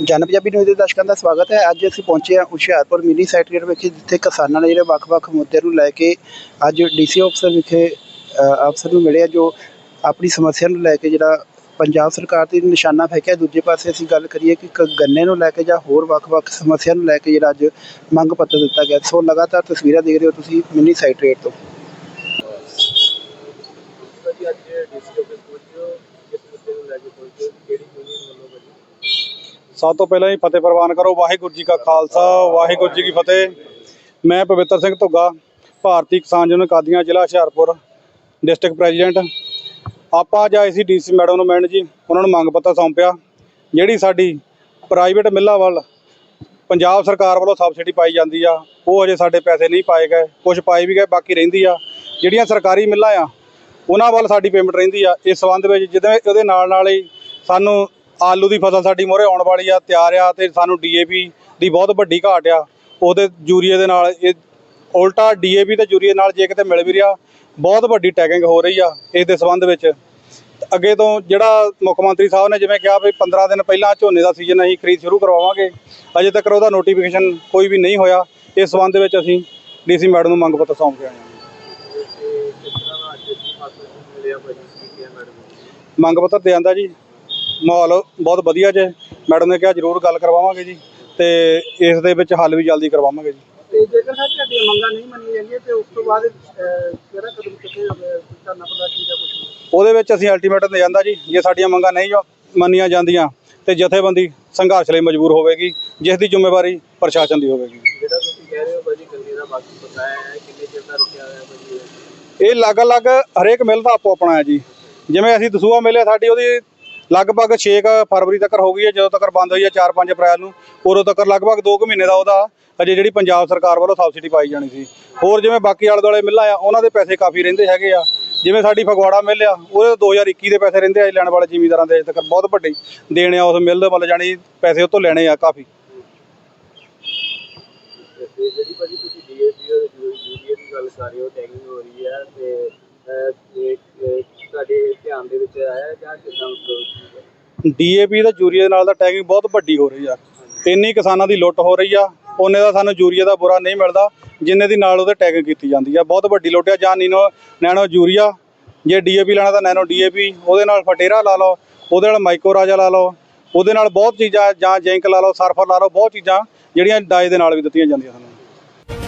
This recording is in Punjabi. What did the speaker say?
ਜਨ ਪੰਜਾਬੀ ਨਿਊਜ਼ ਦੇ ਦਰਸ਼ਕਾਂ ਦਾ ਸਵਾਗਤ ਹੈ। ਅੱਜ ਅਸੀਂ ਪਹੁੰਚੇ ਹਾਂ ਹੁਸ਼ਿਆਰਪੁਰ ਮਿਨੀ ਸੈਕਟਰੀਏਟ ਵਿਖੇ ਜਿੱਥੇ ਕਿਸਾਨਾਂ ਨੇ ਜਿਹੜੇ ਵੱਖ-ਵੱਖ ਮੁੱਦਿਆਂ ਨੂੰ ਲੈ ਕੇ ਅੱਜ ਡੀਸੀ ਅਫਸਰ ਵਿਖੇ ਅ, ਅਫਸਰ ਨੂੰ ਮਿਲਿਆ ਜੋ ਆਪਣੀ ਸਮੱਸਿਆ ਨੂੰ ਲੈ ਕੇ ਜਿਹੜਾ ਪੰਜਾਬ ਸਰਕਾਰ ਤੇ ਨਿਸ਼ਾਨਾ ਫੇਕਿਆ। ਦੂਜੇ ਪਾਸੇ ਅਸੀਂ ਗੱਲ ਕਰੀਏ ਕਿ ਕ- ਗੰਨੇ ਨੂੰ ਲੈ ਕੇ ਜਾਂ ਹੋਰ ਵੱਖ-ਵੱਖ ਸਮੱਸਿਆ ਨੂੰ ਲੈ ਕੇ ਜਿਹੜਾ ਅੱਜ ਮੰਗ ਪੱਤਰ ਦਿੱਤਾ ਗਿਆ। ਸੋ ਲਗਾਤਾਰ ਤਸਵੀਰਾਂ ਦੇਖ ਰਹੇ ਹੋ ਤੁਸੀਂ ਮਿਨੀ ਸੈਕਟਰੀਏਟ ਤੋਂ। ਭਾਜੀ ਅੱਜ ਡੀਸੀ ਆਫਿਸ ਪਹੁੰਚਿਓ ਕਿਸ ਮੁੱਦੇ ਨੂੰ ਲੈ ਕੇ ਪਹੁੰਚਿਓ ਕਿਹੜੀ ਯੂਨੀਅਨ ਵੱਲੋਂ ਭਾਜੀ ਸਭ ਤੋਂ ਪਹਿਲਾਂ ਹੀ ਫਤਿਹ ਪ੍ਰਵਾਨ ਕਰੋ, ਵਾਹਿਗੁਰੂ ਜੀ ਕਾ ਖਾਲਸਾ, ਵਾਹਿਗੁਰੂ ਜੀ ਕੀ ਫਤਿਹ। ਮੈਂ ਪਵਿੱਤਰ ਸਿੰਘ ਧੁੱਗਾ, ਭਾਰਤੀ ਕਿਸਾਨ ਯੂਨੀਅਨ ਕਾਦੀਆਂ ਜ਼ਿਲ੍ਹਾ ਹੁਸ਼ਿਆਰਪੁਰ, ਡਿਸਟ੍ਰਿਕਟ ਪ੍ਰੈਜ਼ੀਡੈਂਟ। ਆਪਾਂ ਅੱਜ ਆਏ ਸੀ ਡੀਸੀ ਮੈਡਮ ਨੂੰ ਮਿਲਣ ਜੀ, ਉਹਨਾਂ ਨੂੰ ਮੰਗ ਪੱਤਰ ਸੌਂਪਿਆ, ਜਿਹੜੀ ਸਾਡੀ ਪ੍ਰਾਈਵੇਟ ਮਿੱਲਾਂ ਵੱਲ, ਪੰਜਾਬ ਸਰਕਾਰ ਵੱਲੋਂ ਸਬਸਿਡੀ ਪਾਈ ਜਾਂਦੀ ਆ, ਉਹ ਅਜੇ ਸਾਡੇ ਪੈਸੇ ਨਹੀਂ ਪਾਏ ਗਏ ਕੁਝ ਪਾਏ ਵੀ ਗਏ, ਬਾਕੀ ਰਹਿੰਦੀ ਆ। ਜਿਹੜੀਆਂ ਸਰਕਾਰੀ ਮਿੱਲਾਂ ਆ, ਉਹਨਾਂ ਵੱਲ ਸਾਡੀ ਪੇਮੈਂਟ ਰਹਿੰਦੀ ਆ, ਇਸ ਸੰਬੰਧ ਵਿੱਚ ਜਿਹਦੇ ਉਹਦੇ ਨਾਲ ਨਾਲ ਹੀ ਸਾਨੂੰ ਆਲੂ ਦੀ ਫਸਲ ਸਾਡੀ ਮੋਹਰੇ ਆਉਣ ਵਾਲੀ ਆ ਤਿਆਰ ਆ ਤੇ ਸਾਨੂੰ ਡੀਏਪੀ ਦੀ ਬਹੁਤ ਵੱਡੀ ਘਾਟ ਆ। ਉਹਦੇ ਯੂਰੀਏ ਦੇ ਨਾਲ ਇਹ ਉਲਟਾ ਡੀਏਪੀ ਤੇ ਯੂਰੀਏ ਨਾਲ ਜੇ ਕਿਤੇ ਮਿਲ ਵੀ ਰਿਹਾ ਬਹੁਤ ਵੱਡੀ ਟੈਗਿੰਗ ਹੋ ਰਹੀ ਆ ਇਸ ਦੇ ਸੰਬੰਧ ਵਿੱਚ। ਅੱਗੇ ਤੋਂ ਜਿਹੜਾ ਮੁੱਖ ਮੰਤਰੀ ਸਾਹਿਬ ਨੇ ਜਿਵੇਂ ਕਿਹਾ ਵੀ 15 ਦਿਨ ਪਹਿਲਾਂ ਝੋਨੇ ਦਾ ਸੀਜ਼ਨ ਅਸੀਂ ਖਰੀਦ ਸ਼ੁਰੂ ਕਰਵਾਵਾਂਗੇ ਅਜੇ ਤੱਕ ਉਹਦਾ ਨੋਟੀਫਿਕੇਸ਼ਨ ਕੋਈ ਵੀ ਨਹੀਂ ਹੋਇਆ। ਇਸ ਸੰਬੰਧ ਵਿੱਚ ਅਸੀਂ ਡੀਸੀ ਮੈਡਮ ਨੂੰ ਮੰਗ ਪੱਤਰ ਸੌਂਪ ਕੇ ਆਏ ਹਾਂ। ਦਾ ਦੀ ਮੰਗ ਪੱਤਰ ਦੇ ਆਂਦਾ ਜੀ। ਮਾਹੌਲ ਬਹੁਤ ਵਧੀਆ ਜੇ। ਮੈਡਮ ਨੇ ਕਿਹਾ ਜ਼ਰੂਰ ਗੱਲ ਕਰਵਾਵਾਂਗੇ ਜੀ ਤੇ ਇਸ ਦੇ ਵਿੱਚ ਹੱਲ ਵੀ ਜਲਦੀ ਕਰਵਾਵਾਂਗੇ ਜੀ। ਤੇ ਜੇਕਰ ਸਰ ਤੁਹਾਡੀਆਂ ਮੰਗਾਂ ਨਹੀਂ ਮੰਨੀਆਂ ਜਾਂਦੀਆਂ ਤੇ ਉਸ ਤੋਂ ਬਾਅਦ ਕਿਹੜਾ ਕਦਮ ਚੁੱਕੇ ਧਰਨਾ ਪ੍ਰਦਰਸ਼ਨ ਜਾਂ ਕੁਝ ਉਹਦੇ ਵਿੱਚ ਅਸੀਂ ਅਲਟੀਮੇਟਮ ਦੇ ਜਾਂਦਾ ਜੀ ਜੇ ਸਾਡੀਆਂ ਮੰਗਾਂ ਨਹੀਂ ਮੰਨੀਆਂ ਜਾਂਦੀਆਂ ਤੇ ਜਥੇਬੰਦੀ ਸੰਘਰਸ਼ ਲਈ ਮਜਬੂਰ ਹੋਵੇਗੀ ਜਿਸ ਦੀ ਜ਼ਿੰਮੇਵਾਰੀ ਪ੍ਰਸ਼ਾਸਨ ਦੀ ਹੋਵੇਗੀ। ਜਿਹੜਾ ਤੁਸੀਂ ਕਹਿ ਰਹੇ ਹੋ ਭਾਜੀ ਗੰਨੇ ਦਾ ਬਾਕੀ ਬਕਾਇਆ ਹੈ ਕਿੰਨੇ ਚਿਰ ਦਾ ਰੁਕਿਆ ਹੋਇਆ ਭਾਜੀ? ਇਹ? ਅਲੱਗ-ਅਲੱਗ ਹਰੇਕ ਮਿਲ ਦਾ ਆਪੋ ਆਪਣਾ ਹੈ ਜੀ। ਜਿਵੇਂ ਅਸੀਂ ਦਸੂਆ ਮਿਲੇ ਸਾਡੀ ਉਹਦੀ ਲਗਭਗ 6 ਫਰਵਰੀ ਤੱਕ ਹੋ ਗਈ ਹੈ, ਜਦੋਂ ਤੱਕ ਬੰਦ ਹੋਈ ਹੈ 4-5 ਅਪ੍ਰੈਲ ਨੂੰ, ਉਦੋਂ ਤੱਕ ਲਗਭਗ 2 ਕੁ ਮਹੀਨੇ ਦਾ ਉਹਦਾ ਅਜੇ ਜਿਹੜੀ ਪੰਜਾਬ ਸਰਕਾਰ ਵੱਲੋਂ ਸਬਸਿਡੀ ਪਾਈ ਜਾਣੀ ਸੀ। ਹੋਰ ਜਿਵੇਂ ਬਾਕੀ ਆਲੇ ਦੁਆਲੇ ਮਿੱਲਾਂ ਆ ਉਹਨਾਂ ਦੇ ਪੈਸੇ ਕਾਫੀ ਰਹਿੰਦੇ ਹੈਗੇ ਆ। ਜਿਵੇਂ ਸਾਡੀ ਫਗਵਾੜਾ ਮਿੱਲ ਆ, ਉਹਦੇ 2021 ਦੇ ਪੈਸੇ ਰਹਿੰਦੇ ਆ, ਲੈਣ ਵਾਲੇ ਜ਼ਿਮੀਂਦਾਰਾਂ ਦੇ ਤੱਕ ਬਹੁਤ ਵੱਡੀ। ਦੇਣ ਆ ਉਸ ਮਿੱਲ ਦੇ ਵੱਲ ਜਾਣੀ ਪੈਸੇ ਉਹ ਤੋਂ ਲੈਣੇ ਆ ਕਾਫੀ। ਜਿਹੜੀ ਭਾਜੀ ਤੁਸੀਂ ਡੀਏਪੀ ਔਰ ਯੂਰੀਏ ਦੀ ਗੱਲ ਕਰ ਰਹੇ ਹੋ ਟੈਗਿੰਗ ਹੋ ਰਹੀ ਹੈ, ਤੇ ਤੁਹਾਡੇ ਧਿਆਨ ਦੇ ਵਿੱਚ ਆਇਆ ਜਾਂ ਕਿਦਾਂ ਮਤਲਬ? ਡੀਏਪੀ ਦਾ ਯੂਰੀਆ ਦੇ ਨਾਲ ਦਾ ਟੈਗਿੰਗ ਬਹੁਤ ਵੱਡੀ ਹੋ ਰਹੀ ਆ। ਇੰਨੀ ਕਿਸਾਨਾਂ ਦੀ ਲੁੱਟ ਹੋ ਰਹੀ ਆ। ਉਹਨੇ ਦਾ ਸਾਨੂੰ ਯੂਰੀਆ ਦਾ ਬੁਰਾ ਨਹੀਂ ਮਿਲਦਾ। ਜਿੰਨੇ ਦੀ ਨਾਲ ਉਹਦੇ ਟੈਗਿੰਗ ਕੀਤੀ ਜਾਂਦੀ ਆ। ਬਹੁਤ ਵੱਡੀ ਲੁੱਟ ਆ। ਜਾਂ ਨੀਨੋ ਨੈਨੋ ਯੂਰੀਆ। ਜੇ ਡੀਏਪੀ ਲੈਣਾ ਤਾਂ ਨੈਨੋ ਡੀਏਪੀ। ਉਹਦੇ ਨਾਲ ਫਟੇਰਾ ਲਾ ਲਓ। ਉਹਦੇ ਨਾਲ ਮਾਈਕੋ ਰਾਜਾ ਲਾ ਲਓ। ਉਹਦੇ ਨਾਲ ਬਹੁਤ ਚੀਜ਼ਾਂ ਜਾਂ ਜਿੰਕ ਲਾ ਲਓ ਸਰਫਰ ਲਾ ਲਓ। ਬਹੁਤ ਚੀਜ਼ਾਂ ਜਿਹੜੀਆਂ ਡਾਈ ਦੇ ਨਾਲ ਵੀ ਦਿੱਤੀਆਂ ਜਾਂਦੀਆਂ ਸਾਨੂੰ।